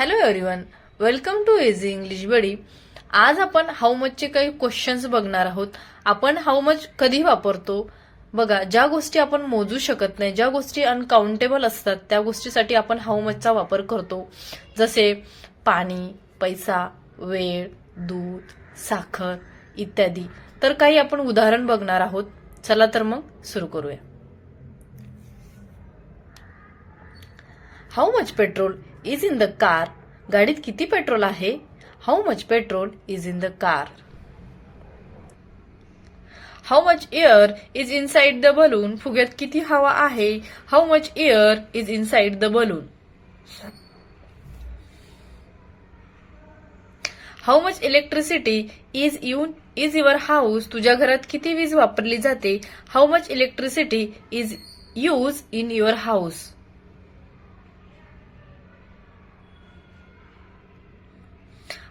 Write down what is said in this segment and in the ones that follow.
Hello everyone welcome to easy English buddy आज आपण how मचचे काही क्वेश्चन्स बघणार आहोत. आपण हाऊ मच कधी वापरतो? बघा ज्या गोष्टी आपण मोजू शकत नाही ज्या गोष्टी अनकाउंटेबल असतात त्या गोष्टीसाठी आपण हाऊ मचचा वापर करतो. जसे पाणी पैसा वेळ दूध साखर इत्यादी. तर काही आपण उदाहरण बघणार आहोत. चला तर मग सुरू करूया. How much petrol is in the car गाडीत किती पेट्रोल आहे? How much petrol is in the car how much air is inside the balloon फुग्यात किती हवा आहे? How much air is inside the balloon how much electricity is use is your house तुझ्या घरात किती वीज वापरली जाते? How much electricity is use in your house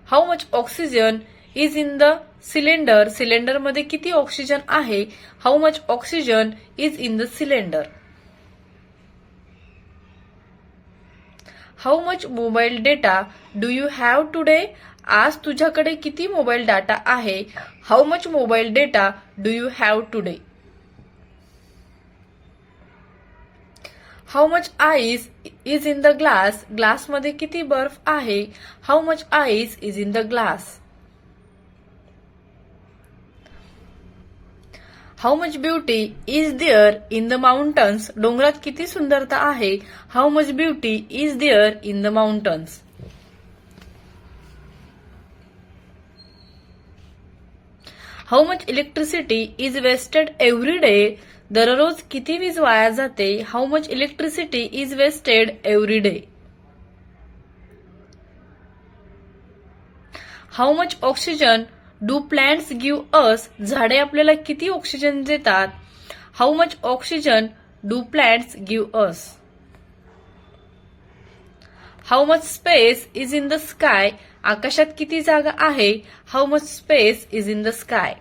how much oxygen is in the cylinder सिलेंडरमध्ये किती ऑक्सिजन आहे? How much oxygen is in the cylinder how much mobile data do you have today आज तुझ्याकडे किती mobile data आहे? How much mobile data do you have today how much ice is in the glass ग्लासमध्ये किती बर्फ आहे? How much ice is in the glass how much beauty is there in the mountains डोंगरात किती सुंदरता आहे? How much beauty is there in the mountains how much electricity is wasted every day दररोज किती वीज वाया जाते? How much electricity is wasted every day how much oxygen do plants give us झाडे आपल्याला किती ऑक्सिजन देतात? How much oxygen do plants give us how much space is in the sky आकाशात किती जागा आहे? How much space is in the sky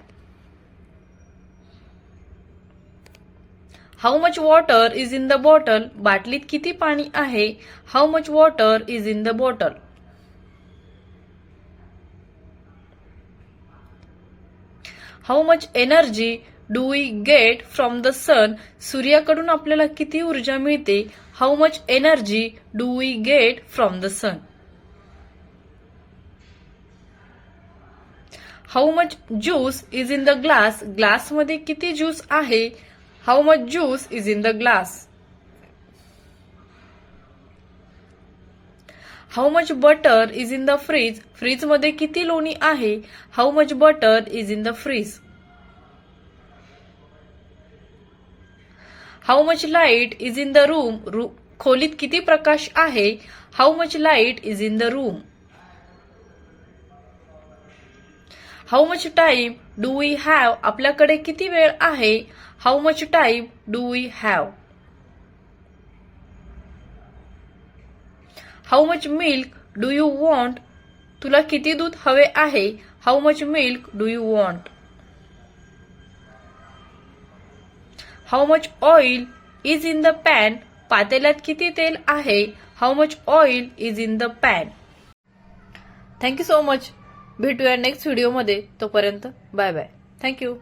how much water is in the bottle बाटलीत किती पाणी आहे? How much water is in the bottle how much energy do we get from the sun सूर्याकडून आपल्याला किती ऊर्जा मिळते? How much energy do we get from the sun how much juice is in the glass ग्लासमध्ये किती juice आहे? How much juice is in the glass how much butter is in the fridge फ्रीजमध्ये किती लोणी आहे? How much butter is in the fridge how much light is in the room खोलीत किती प्रकाश आहे? How much light is in the room how much time do we have आपल्याकडे किती वेळ आहे? How much time do we have how much milk do you want तुला किती दूध हवे आहे? How much milk do you want how much oil is in the pan पातेल्यात किती तेल आहे? How much oil is in the pan thank you so much भेटूया next व्हिडिओमध्ये तोपर्यंत बाय बाय थँक्यू